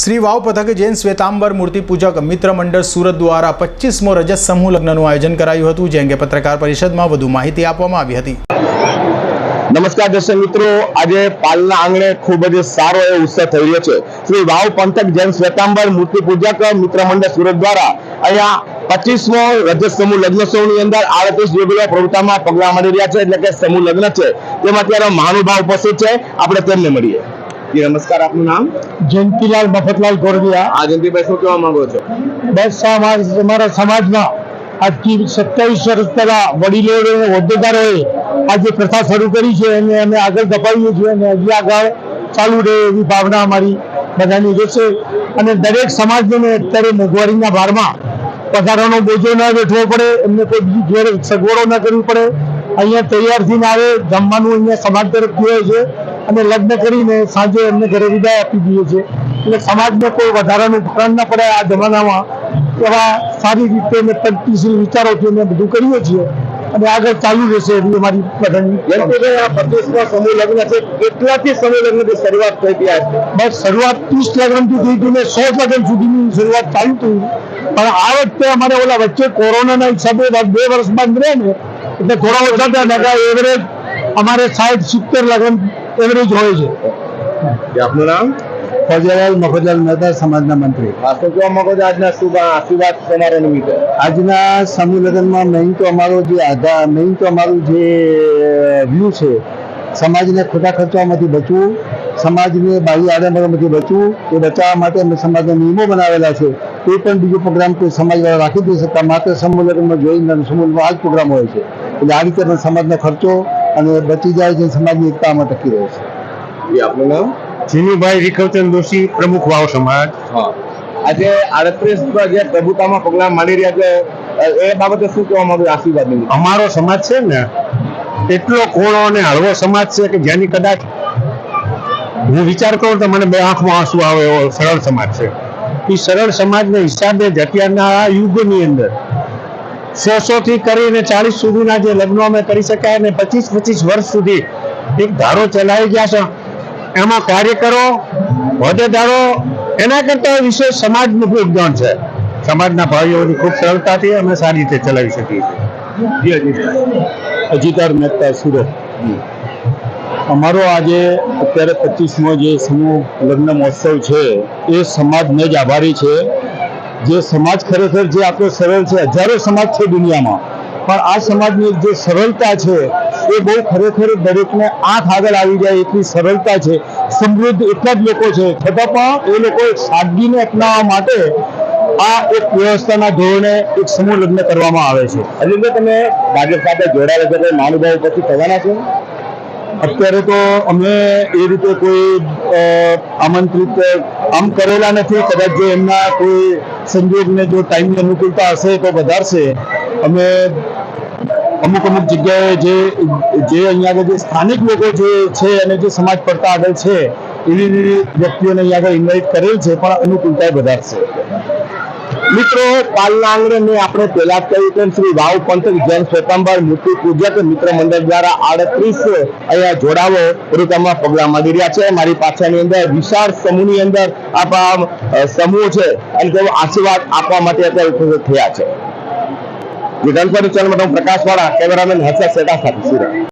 શ્રી વાવ પથકે જૈન શ્વેતાંબર મૂર્તિ પૂજક મિત્ર મંડળ સુરત દ્વારા પચીસમો રજત સમૂહ લગ્નનું આયોજન કરાયું હતું, જે અંગે પત્રકાર પરિષદમાં વધુ માહિતી આપવામાં આવી હતી. નમસ્કાર દર્શક મિત્રો, આજે પાલના આંગણે ખૂબ જ સારો એવો ઉત્સવ થઈ રહ્યો છે. શ્રી વાવ પંથક જૈન શ્વેતાંબર મૂર્તિ પૂજક મિત્ર મંડળ સુરત દ્વારા અહીંયા પચીસમો રજત સમૂહ લગ્નોત્સવની અંદર આડત્રીસ જેટલા પ્રવૃત્તિમાં પગલાં મળી રહ્યા છે, એટલે કે સમૂહ લગ્ન છે. તેમાં અત્યારે મહાનુભાવ ઉપસ્થિત છે. આપણે તેમને મળીએ. જી નમસ્કાર આપનું નામ? જયંતિલાલ મફતલાલ ગોરડિયા. આ જયંતિભાઈ શું કહેવા માંગો છો? બસ અમારા અમારા સમાજમાં આજથી સત્યાવીસ વર્ષ પહેલા વડીલોએ હોદ્દેદારોએ આ જે પ્રથા શરૂ કરી છે એને અમે આગળ ધપાવીએ છીએ અને હજી આગળ ચાલુ રહે એવી ભાવના અમારી બધાની રહેશે અને દરેક સમાજને અત્યારે મોંઘવારીના ભારમાં પગારોનો બોજો ન વેઠવો પડે એમને કોઈ બીજી ઘેર સગવડો ન કરવી પડે. અહીંયા તૈયાર થઈને આવે જમવાનું અહીંયા સમાજ તરફથી હોય છે. અને લગ્ન કરીને સાંજે એમને ઘરે વિદાય આપી દઈએ છીએ. એટલે સમાજને કોઈ વધારાનું ભારણ ન પડે આ જમાનામાં. એવા સારી રીતે અમે પ્રગતિશીલ વિચારોથી અમે બધું કરીએ છીએ. અને આગળ ચાલુ રહેશે એવી અમારી બધાની સમૂહ લગ્ન છે. કેટલાથી સમૂહ લગ્નથી શરૂઆત થઈ ગયા છે બસ શરૂઆત ત્રીસ લગ્નથી થઈ હતી ને સો લગ્ન સુધીની શરૂઆત ચાલુ હતી પણ આ વખતે અમારે ઓલા વચ્ચે કોરોનાના હિસાબે બે વર્ષ બંધ રહે ને એટલે થોડા ઓછા નકા એવરેજ અમારે સાઠ સિત્તેર લગ્ન એવરેજ હોય છે. આપનું નામ? ફોજલાલ મફતલાલ મહેતા સમાજના મંત્રી. આ શું કહેવા માંગો છો આજના શુભ આશીર્વાદ સમારોહ નિમિત્તે. આજના સમૂહ લગ્નમાં મેઇન તો અમારો જે આધાર મેઇન તો અમારું જે વ્યૂ છે સમાજને ખોટા ખર્ચામાંથી બચવું સમાજને બાહ્ય આડંબરોમાંથી બચવું એ બચાવવા માટે અમે સમાજના નિયમો બનાવેલા છે. કોઈ પણ બીજો પ્રોગ્રામ કોઈ સમાજવાળા રાખી દઈ શકતા. માત્ર સમૂહ લગ્નમાં જોઈને સમૂહમાં આ જ પ્રોગ્રામ હોય છે. એટલે આ રીતે સમાજનો ખર્ચો અને બચી જાય સમાજની એકતામાં ટકી રહે છે. આપનું નામ? જીનુભાઈ વિખવચંદ દોશી પ્રમુખ વાવ સમાજ. આજે આડત્રીસ જે પ્રભુતામાં પગલા માંડી રહ્યા છે એ બાબતે શું કહેવા માંગુ આશીર્વાદ અમારો સમાજ છે ને એટલો કોળો અને હળવો સમાજ છે કે જેની કદાચ હું વિચાર કરું તો મને બે આંખમાં આંસુ આવે એવો સરળ સમાજ છે. એ સરળ સમાજના હિસાબે જ અત્યારના આ યુગની અંદર સો સો થી કરીને ચાલીસ સુધીના જે લગ્નો અમે કરી શકાય અને પચીસ પચીસ વર્ષ સુધી એક ધારો ચલાવી ગયા છે. એમાં કાર્યકરો, હોદ્દેદારો, એના કરતા વિશેષ સમાજનું યોગદાન છે. સમાજના ભાઈઓની ખૂબ સરળતાથી અમે સારી રીતે ચલાવી શકીએ છીએ. અજીતાર મહેતા, સુરત. અમારો આજે અત્યારે પચીસમો જે સમૂહ લગ્ન મહોત્સવ છે, એ સમાજને જ આભારી છે. જે સમાજ ખરેખર જે આપણો સરળ છે, હજારો સમાજ છે દુનિયામાં. પણ આ સમાજની જે સરળતા છે, એ બહુ ખરેખર દરેકને આંખ આગળ આવી જાય એટલી સરળતા છે. સમૃદ્ધ એટલા જ લોકો છે. છતાં પણ એ લોકો સાદગીને અપનાવવા માટે આ એક વ્યવસ્થાના ધોરણે એક સમૂહ લગ્ન કરવામાં આવે છે. અરવિંદ તમે ભાજપ સાથે જોડાયેલા છે, કોઈ મહાનુભાવ પછી થવાના છો? અત્યારે તો અમે એ રીતે કોઈ આમંત્રિત, આમ કરેલા નથી. કદાચ જો એમના કોઈ સંજોગને જો ટાઈમની અનુકૂળતા હશે તો વધારશે. અમે અમુક અમુક જગ્યાએ જે જે અહીંયા આગળ જે સ્થાનિક લોકો જે છે અને જે સમાજ પડતા આગળ છે, એવી વ્યક્તિઓને અહીંયા આગળ ઇન્વાઇટ કરેલ છે, પણ અનુકૂળતા વધારશે. મિત્રો પાલના આંગણે આપણે પહેલા કહ્યું તેમ શ્રી વાવ પંથક જૈન શ્વેતાંબર મૂર્તિ પૂજક મિત્ર મંડળ દ્વારા આડત્રીસ અહીંયા જોડાવો રૂપિયામાં પગલાં માંડી રહ્યા છે મારી પાછળની અંદર વિશાળ સમૂહની અંદર આપણા સમૂહ છે અને તેઓ આશીર્વાદ આપવા માટે અત્યારે ઉપસ્થિત થયા છે. જે ચેનલ માટે હું પ્રકાશ વાળા કેમેરામેન હર્ષદ સેટા સાથે સુરત.